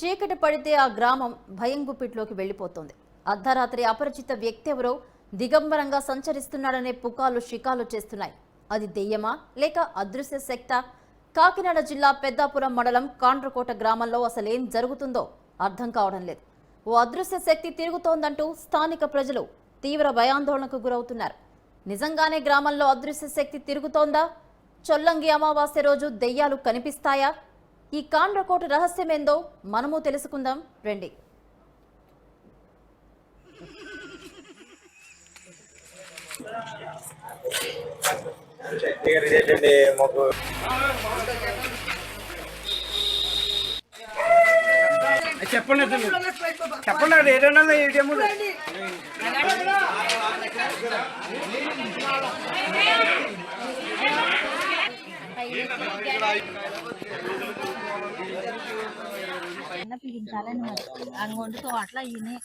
చీకటి పడితే ఆ గ్రామం భయం గుప్పిట్లోకి వెళ్ళిపోతోంది అర్ధరాత్రి అపరిచిత వ్యక్తి ఎవరో దిగంబరంగా సంచరిస్తున్నాడనే పుకార్లు షికాలు చేస్తున్నాయి. అది దెయ్యమా లేక అదృశ్య శక్త కాకినాడ జిల్లా పెద్దాపురం మండలం కాండ్రకోట గ్రామంలో అసలేం జరుగుతుందో అర్థం కావడం లేదు. ఓ అదృశ్య శక్తి తిరుగుతోందంటూ స్థానిక ప్రజలు తీవ్ర భయాందోళనకు గురవుతున్నారు. నిజంగానే గ్రామంలో అదృశ్య శక్తి తిరుగుతోందా? చొల్లంగి అమావాస్య రోజు దెయ్యాలు కనిపిస్తాయా? ఈ కాండ్రకోట రహస్యమేందో మనము తెలుసుకుందాం. రండి. మాకు చెప్పండి చెప్పండి అది ఏదైనా ఏటీఎం అన్న పిలిచాలని మరి. అంగొండుతో అట్లా ఈయనే.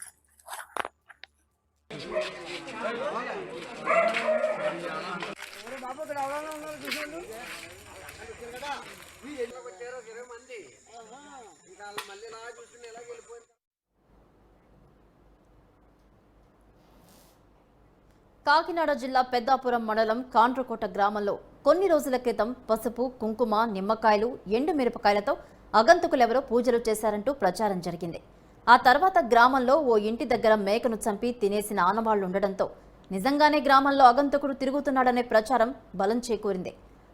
కాకినాడ జిల్లా పెద్దాపురం మండలం కాండ్రకోట గ్రామంలో కొన్ని రోజుల క్రితం పసుపు కుంకుమ నిమ్మకాయలు ఎండు మిరపకాయలతో అగంతకులెవరో పూజలు చేశారంటూ ప్రచారం జరిగింది. ఆ తర్వాత గ్రామంలో ఓ ఇంటి దగ్గర మేకను చంపి తినేసిన ఆనవాళ్ళుండడంతో నిజంగానే గ్రామంలో అగంతకుడు తిరుగుతున్నాడనే ప్రచారం బలం చేకూరింది.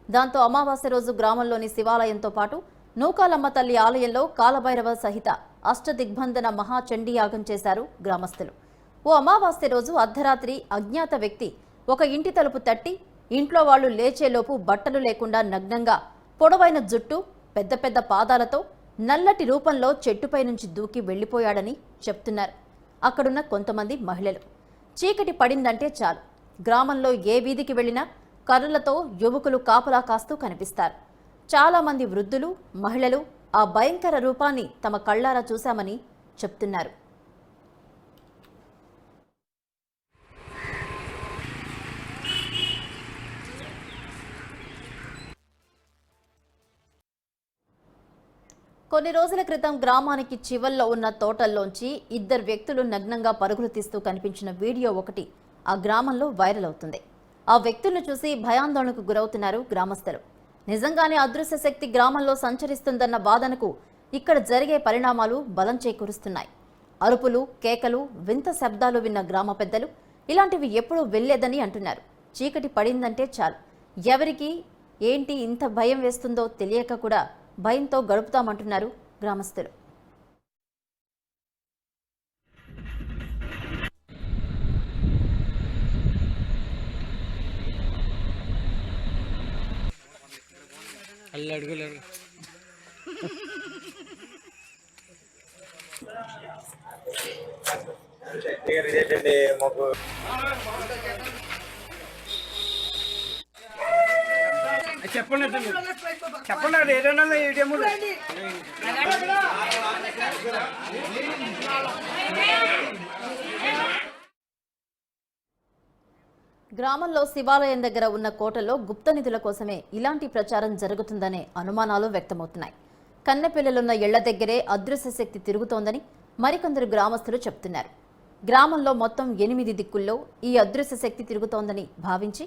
దాంతో అమావాస్య రోజు గ్రామంలోని శివాలయంతో పాటు నూకాలమ్మ తల్లి ఆలయంలో కాలభైరవ సహిత అష్టదిగ్బంధన మహాచండీయాగం చేశారు గ్రామస్తులు. ఓ అమావాస్య రోజు అర్ధరాత్రి అజ్ఞాత వ్యక్తి ఒక ఇంటి తలుపు తట్టి ఇంట్లో వాళ్ళు లేచేలోపు బట్టలు లేకుండా నగ్నంగా పొడవైన జుట్టు పెద్ద పెద్ద పాదాలతో నల్లటి రూపంలో చెట్టుపై నుంచి దూకి వెళ్ళిపోయాడని చెప్తున్నారు. అక్కడున్న కొంతమంది మహిళలు. చీకటి పడిందంటే చాలు. గ్రామంలో ఏ వీధికి వెళ్ళినా కర్రలతో యువకులు కాపలా కాస్తూ కనిపిస్తారు. చాలామంది వృద్ధులు మహిళలు ఆ భయంకర రూపాన్ని తమ కళ్ళారా చూశామని చెప్తున్నారు. కొన్ని రోజుల క్రితం గ్రామానికి చివల్లో ఉన్న తోటల్లోంచి ఇద్దరు వ్యక్తులు నగ్నంగా పరుగులు తీస్తూ కనిపించిన వీడియో ఒకటి ఆ గ్రామంలో వైరల్ అవుతుంది. ఆ వ్యక్తులను చూసి భయాందోళనకు గురవుతున్నారు గ్రామస్తులు. నిజంగానే అదృశ్య శక్తి గ్రామంలో సంచరిస్తుందన్న వాదనకు ఇక్కడ జరిగే పరిణామాలు బలం చేకూరుస్తున్నాయి. అరుపులు కేకలు వింత శబ్దాలు విన్న గ్రామ పెద్దలు ఇలాంటివి ఎప్పుడూ వెళ్ళేదని అంటున్నారు. చీకటి పడిందంటే చాలు. ఎవరికి ఏంటి ఇంత భయం వేస్తుందో తెలియక కూడా భయంతో గడుపుతామంటున్నారు గ్రామస్తులు. మాకు. చెప్పండి చెప్పండి అది ఏదైనా ఏటీఎం గ్రామంలో శివాలయం దగ్గర ఉన్న కోటలో గుప్త నిధుల కోసమే ఇలాంటి ప్రచారం జరుగుతుందనే అనుమానాలు వ్యక్తమవుతున్నాయి. కన్నెపిల్లలున్న ఇళ్ళ దగ్గరే అదృశ్య శక్తి తిరుగుతోందని మరికొందరు గ్రామస్తులు చెప్తున్నారు గ్రామంలో మొత్తం ఎనిమిది దిక్కుల్లో ఈ అదృశ్య శక్తి తిరుగుతోందని భావించి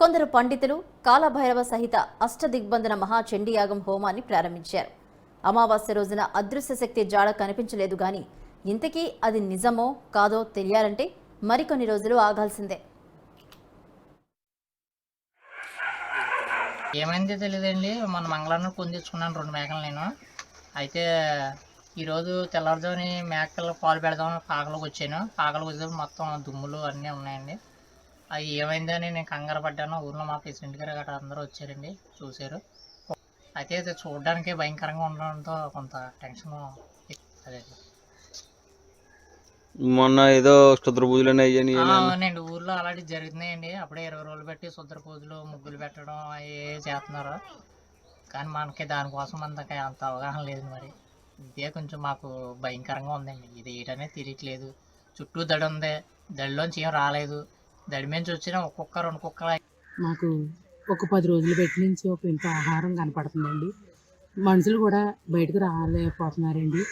కొందరు పండితులు కాలభైరవ సహిత అష్టదిగ్బంధన మహాచండీయాగం హోమాన్ని ప్రారంభించారు. అమావాస్య రోజున అదృశ్య శక్తి జాడ కనిపించలేదు గాని ఇంతకీ అది నిజమో కాదో తెలియాలంటే మరికొన్ని రోజులు ఆగాల్సిందే. ఏమైంది తెలియదండి. మొన్న మంగళవారం కొని రెండు మేకలు నేను. అయితే ఈరోజు తెల్లవారుజాముని మేకలు పాలు పెడదామని పాకలోకి వచ్చాను. పాకలోకి వచ్చే మొత్తం దుమ్ములు అన్నీ ఉన్నాయండి. అవి ఏమైందని నేను కంగారు పడ్డాను. ఊర్లో మా ప్రెసిడెంట్ గారు గట్రా అందరూ వచ్చారండి. చూశారు. అయితే ఇది చూడడానికి భయంకరంగా ఉండడంతో కొంత టెన్షన్ అదే. మొన్న ఏదో క్షుద్ర పూజలు అవునండి. ఊర్లో అలాంటివి జరుగుతున్నాయండి. అప్పుడే ఇరవై రోజులు పెట్టి శుద్ర పూజలు ముగ్గులు పెట్టడం అవి చేస్తున్నారు. కానీ మనకి దానికోసం మనకి అంత అవగాహన లేదు మరి. ఇదే కొంచెం మాకు భయంకరంగా ఉందండి. ఇది ఏంటనేది తెలియట్లేదు చుట్టూ దడి ఉంది. దడిలోంచి ఏం రాలేదు. దడిమించి నుంచి వచ్చిన ఒక్కొక్క రెండు కుక్కల మాకు ఒక పది రోజులు పెట్టి నుంచి ఒక ఇంత ఆహారం కనపడుతుందండి. మనుషులు కూడా బయటకు రాలేకపోతున్నారండి.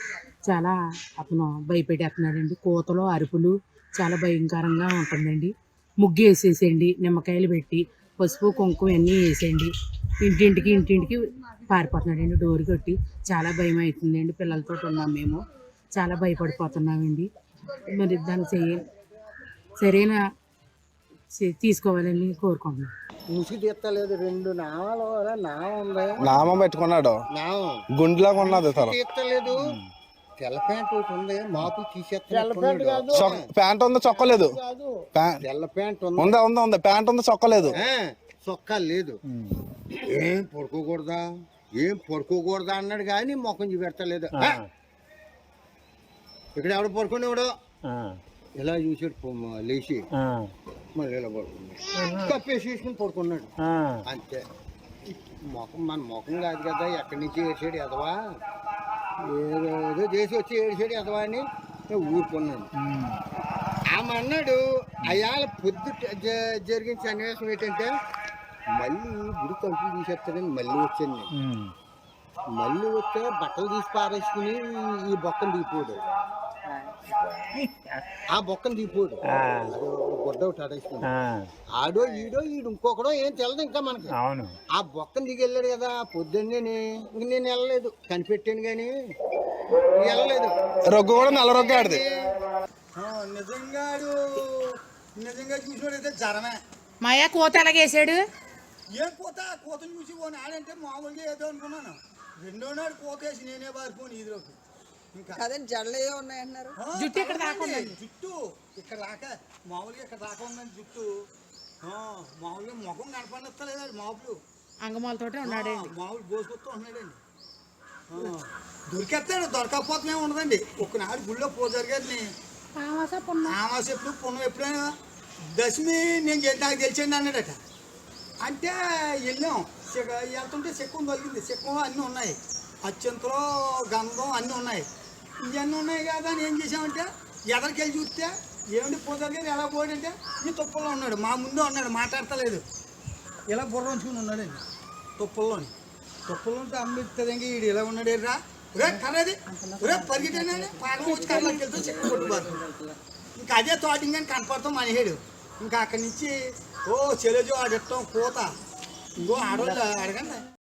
చాలా అతను భయపెట్టేస్తున్నాడండి. కోతలు అరుపులు చాలా భయంకరంగా ఉంటుందండి. ముగ్గు వేసేసేయండి నిమ్మకాయలు పెట్టి పసుపు కుంకుమ అన్నీ వేసేయండి. ఇంటింటికి ఇంటింటికి పారిపోతున్నాడండి. డోర్ కొట్టి చాలా భయం అవుతుందండి. పిల్లలతో ఉన్నాం మేము. చాలా భయపడిపోతున్నామండి. మరి దాన్ని చెయ్య సరైన తీసుకోవాలని కోరుకుంటున్నాం. ముసుగు తీస్తలేదు రెండు నామాలు నామం ఉంది? నామం పెట్టుకున్నాడు. గుండెలాగా ఉన్నది తల. తీస్తలేదు తెల్ల ప్యాంట్ ఒకటి ఉంది మాపు తీసేస్తాడు ప్యాంట్ ఉంది? చొక్కలేదు. తెల్ల ప్యాంట్ ఉంది. ఉందా ఉందా ఉంది? ప్యాంట్ ఉంది? చొక్కలేదు. ఆ, చొక్కా లేదు ఏం పడుకోకూడదా? ఏం పడుకోకూడదా అన్నాడు కానీ ముఖం చూపెడతలేదు. ఆ. ఇక్కడ ఎవడు పడుకునేవాడు? ఇలా చూసాడు లేచి. మళ్ళీ ఇలా పడుకున్నాడు. కప్పేసి వేసుకుని పడుకున్నాడు. అంతే. ముఖం మన ముఖం కాదు కదా ఎక్కడి నుంచి ఏడ్చాడు ఎదవా ఏదో ఏదో చేసి వచ్చి ఏడ్చాడు ఎదవా అని? నేను ఊరుకున్నాను ఆమె అన్నాడు అయాల పొద్దు జరిగిన సన్నివేశం ఏంటంటే మళ్ళీ గుడి తలుపులు తీసేస్తాడని మళ్ళీ వచ్చాను నేను. మళ్ళీ వస్తే బట్టలు తీసి పారేసుకుని ఈ బొక్కను దిగిపోడు ఆ బొక్కను దిగిపోడు అదో గుడ్డ ఒకటి ఆడేసుకుని ఆడో ఈడో ఈడు ఇంకొకడో ఏం తెలదు ఇంకా మనకి. అవును. ఆ బొక్కను దిగి వెళ్ళాడు కదా పొద్దున్నే ఇంక నేను వెళ్ళలేదు. కనిపెట్టాను కానీ వెళ్ళలేదు. రొగ్గు కూడా నల్ల రొగ్గు ఆడిది నిజంగా నిజంగా చూసినోడైతే జ్వరమే మాయా కోత ఎలాగేసాడు ఏం కోత? కోతను చూసి ఓ నాడంటే మామూలుగా ఏదో అనుకున్నాను. రెండో నాడు కోత వేసి నేనే పారిపోను ఈదులోకి. ఇంకా. అదే జడలు ఉన్నాయంటున్నారు? జుట్టు ఇక్కడ దాకా ఉందండి, జుట్టు ఇక్కడ దాకా మామూలుగా ఇక్కడ దాకా ఉందండి జుట్టు. ఆ, మామూలుగా ముఖం కనపడలేదండి మామూలు అంగమాలతోటే ఉన్నాడు మామూలు బోసుకొస్తూ ఉంటున్నాడండి ఆ, దొరికేస్తాడు దొరకకపోతే ఉండదండి. ఒకనాడు గుళ్ళో పో జరిగేది. ఆమాస ఎప్పుడు పుణ్యం ఎప్పుడైనా దశమి నేను నాకు తెలిసండి అన్నాడట. అంటే వెళ్ళాం. చెక్క వెళ్తుంటే చెక్కం తొలిగింది చెక్కం అన్నీ ఉన్నాయి. అత్యంతలో గంధం అన్నీ ఉన్నాయి. ఇవన్నీ ఉన్నాయి కదా అని ఏం చేసామంటే ఎదరికి వెళ్ళి చూస్తే ఏమిటి పోతారు ఎలా పోయాడంటే ఈ తుప్పల్లో ఉన్నాడు. మా ముందే ఉన్నాడు మాట్లాడతలేదు. ఇలా బుర్ర ఉంచుకుని ఉన్నాడండి తుప్పల్లోని. తుప్పల్లో ఉంటే అమ్మిస్తుంది ఈడు ఇలా ఉన్నాడు రా రే కర్రది. రే పాకం వచ్చి కర్రలోకి వెళ్తూ చెక్క కొట్టుబారు ఇంకా అదే తోటింగ్ అని కనపడతాం మనిషేడు ఇంకా అక్కడి నుంచి ఓ చెలజో ఆడటం కోత ఇంకో ఆడవాళ్ళు అడగండి.